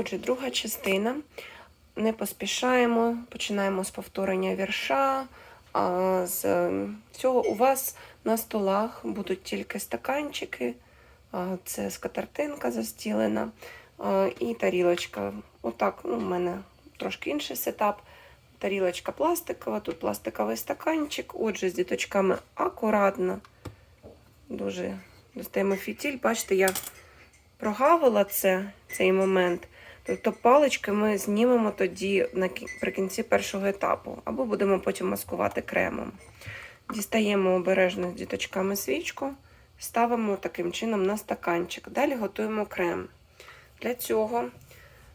Отже, друга частина. Не поспішаємо, починаємо з повторення вірша. А з цього у вас на столах будуть тільки стаканчики, це скатертинка застілена і тарілочка. Отак, ну, у мене трошки інший сетап. Тарілочка пластикова, тут пластиковий стаканчик. Отже, з діточками акуратно. Дуже достаємо фітіль. Бачите, я прогавила це, цей момент. Тобто палички ми знімемо тоді наприкінці першого етапу, або будемо потім маскувати кремом. Дістаємо обережно з діточками свічку, ставимо таким чином на стаканчик. Далі готуємо крем. Для цього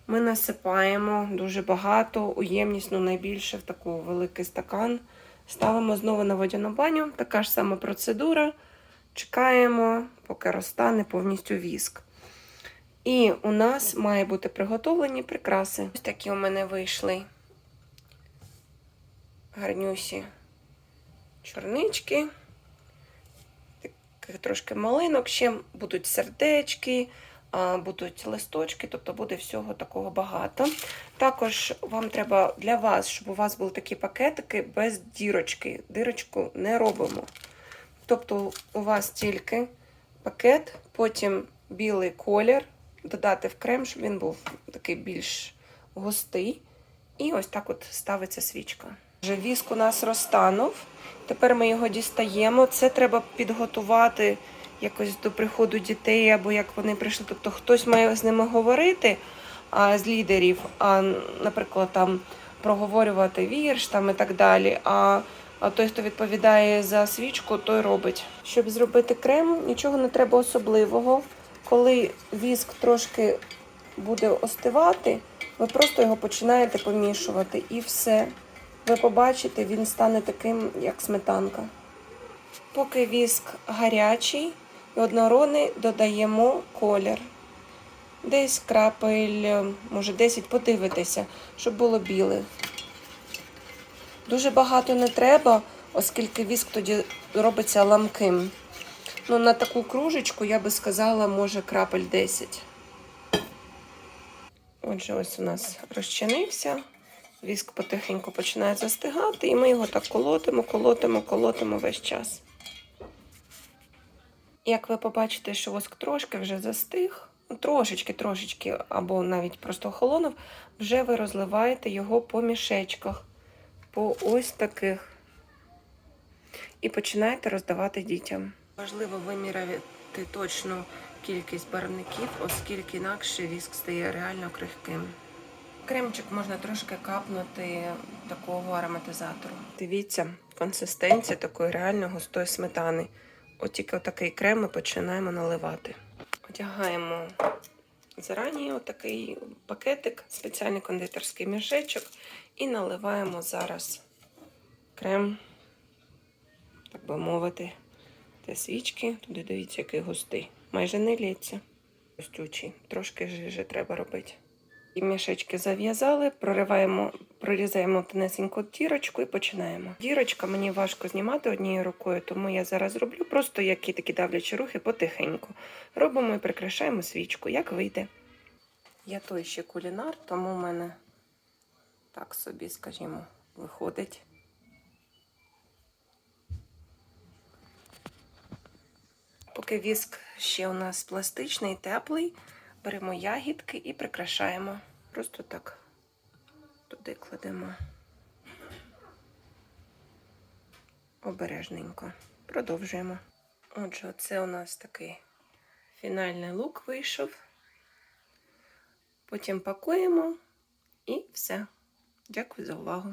ми насипаємо дуже багато, уємність, ну найбільше в таку великий стакан. Ставимо знову на водяну баню. Така ж сама процедура. Чекаємо, поки розтане повністю віск. І у нас має бути приготовлені прикраси. Ось такі у мене вийшли гарнюсі чорнички, таких трошки малинок, ще будуть сердечки, будуть листочки, тобто буде всього такого багато. Також вам треба для вас, щоб у вас були такі пакетики без дірочки. Дірочку не робимо. Тобто у вас тільки пакет, потім білий колір, додати в крем, щоб він був такий більш густий. І ось так от ставиться свічка. Вже віск у нас розтанув. Тепер ми його дістаємо. Це треба підготувати якось до приходу дітей, або як вони прийшли. Тобто хтось має з ними говорити а, з лідерів, а, наприклад, там проговорювати вірш там і так далі. А а той, хто відповідає за свічку, той робить. Щоб зробити крем, нічого не треба особливого. Коли віск трошки буде остивати, ви просто його починаєте помішувати і все. Ви побачите, він стане таким, як сметанка. Поки віск гарячий і однородний, додаємо колір. Десь крапель, може 10, подивитися, щоб було біле. Дуже багато не треба, оскільки віск тоді робиться ламким. Ну, на таку кружечку, я би сказала, може крапель 10. Отже, ось у нас розчинився. Віск потихеньку починає застигати, і ми його так колотимо, колотимо, колотимо весь час. Як ви побачите, що воск трошки вже застиг, трошечки, трошечки, або навіть просто охолонув, вже ви розливаєте його по мішечках, по ось таких. І починаєте роздавати дітям. Важливо виміряти точну кількість барвників, оскільки інакше віск стає реально крихким. Кремчик можна трошки капнути такого ароматизатору. Дивіться, консистенція такої реально густої сметани. От тільки отакий крем ми починаємо наливати. Одягаємо зарані отакий пакетик, спеціальний кондитерський мішечок, і наливаємо зараз крем, так би мовити, те свічки. Туди дивіться, який густий. Майже не лється. Густючий. Трошки жижі треба робити. І мішечки зав'язали, прориваємо, прорізаємо тонесеньку дірочку і починаємо. Дірочка мені важко знімати однією рукою, тому я зараз роблю просто які такі давлячі рухи потихеньку. Робимо і прикрашаємо свічку, як вийде. Я той ще кулінар, тому в мене так собі, скажімо, виходить. Поки віск ще у нас пластичний, теплий. Беремо ягідки і прикрашаємо. Просто так туди кладемо обережненько. Продовжуємо. Отже, це у нас такий фінальний лук вийшов. Потім пакуємо і все. Дякую за увагу.